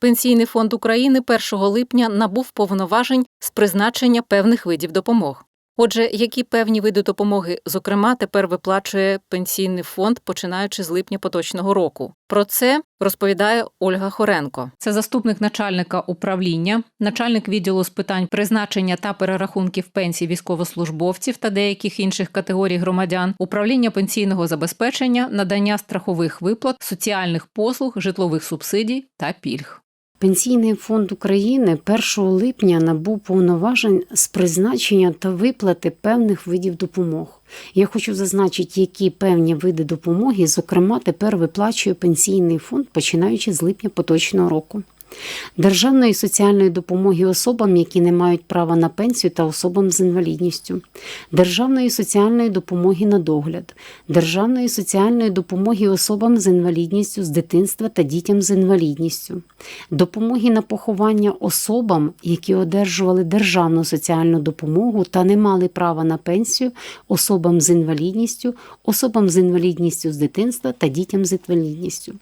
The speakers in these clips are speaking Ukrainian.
Пенсійний фонд України 1 липня набув повноважень з призначення певних видів допомог. Отже, які певні види допомоги, зокрема, тепер виплачує пенсійний фонд, починаючи з липня поточного року. Про це розповідає Ольга Хоренко. Це заступник начальника управління, начальник відділу з питань призначення та перерахунків пенсій військовослужбовців та деяких інших категорій громадян, управління пенсійного забезпечення, надання страхових виплат, соціальних послуг, житлових субсидій та пільг. Пенсійний фонд України 1 липня набув повноважень з призначення та виплати певних видів допомог. Я хочу зазначити, які певні види допомоги, зокрема, тепер виплачує пенсійний фонд, починаючи з липня поточного року. Державної соціальної допомоги особам, які не мають права на пенсію та особам з інвалідністю, державної соціальної допомоги на догляд, державної соціальної допомоги особам з інвалідністю з дитинства та дітям з інвалідністю, допомоги на поховання особам, які одержували державну соціальну допомогу та не мали права на пенсію, особам з інвалідністю, особам з інвалідністю з дитинства та дітям з інвалідністю.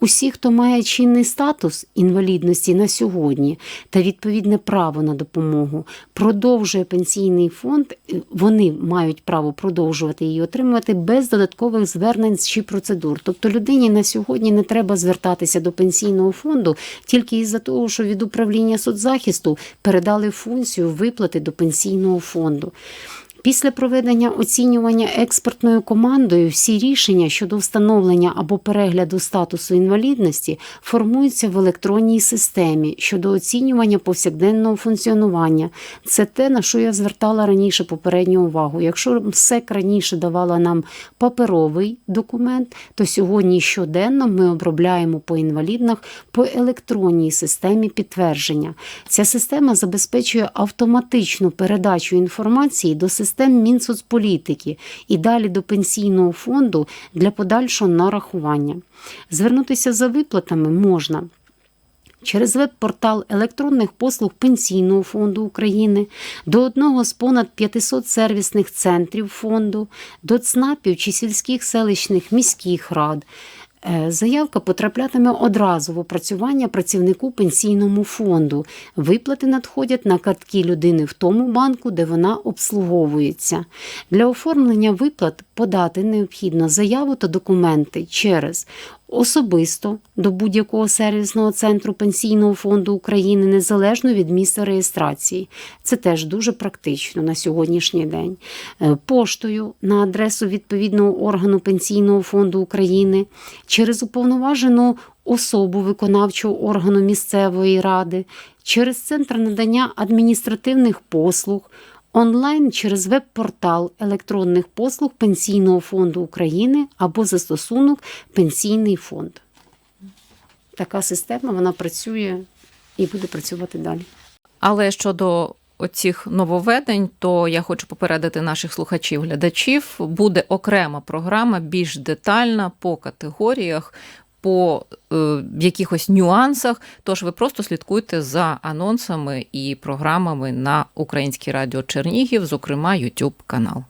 Усі, хто має чинний статус інвалідності на сьогодні та відповідне право на допомогу, продовжує пенсійний фонд, вони мають право продовжувати її отримувати без додаткових звернень чи процедур. Тобто людині на сьогодні не треба звертатися до пенсійного фонду тільки із-за того, що від управління соцзахисту передали функцію виплати до пенсійного фонду. Після проведення оцінювання експертною командою всі рішення щодо встановлення або перегляду статусу інвалідності формуються в електронній системі щодо оцінювання повсякденного функціонування. Це те, на що я звертала раніше попередню увагу. Якщо МСЕК раніше давала нам паперовий документ, то сьогодні щоденно ми обробляємо по інваліднах по електронній системі підтвердження. Ця система забезпечує автоматичну передачу інформації до системи систем Мінсоцполітики і далі до пенсійного фонду для подальшого нарахування. Звернутися за виплатами можна. Через веб-портал електронних послуг Пенсійного фонду України до одного з понад 500 сервісних центрів фонду, до ЦНАПів чи сільських селищних міських рад. Заявка потраплятиме одразу в опрацювання працівнику пенсійному фонду. Виплати надходять на картки людини в тому банку, де вона обслуговується. Для оформлення виплат подати необхідно заяву та документи через особисто до будь-якого сервісного центру Пенсійного фонду України незалежно від місця реєстрації. Це теж дуже практично на сьогоднішній день. Поштою на адресу відповідного органу Пенсійного фонду України через уповноважену особу виконавчого органу місцевої ради, через центр надання адміністративних послуг. Онлайн через веб-портал електронних послуг Пенсійного фонду України або застосунок Пенсійний фонд. Така система вона працює і буде працювати далі. Але щодо оцих нововведень, то я хочу попередити наших слухачів, глядачів. Буде окрема програма, більш детальна по категоріях. По е, якихось нюансах, тож ви просто слідкуйте за анонсами і програмами на Українській радіо Чернігів, зокрема YouTube канал.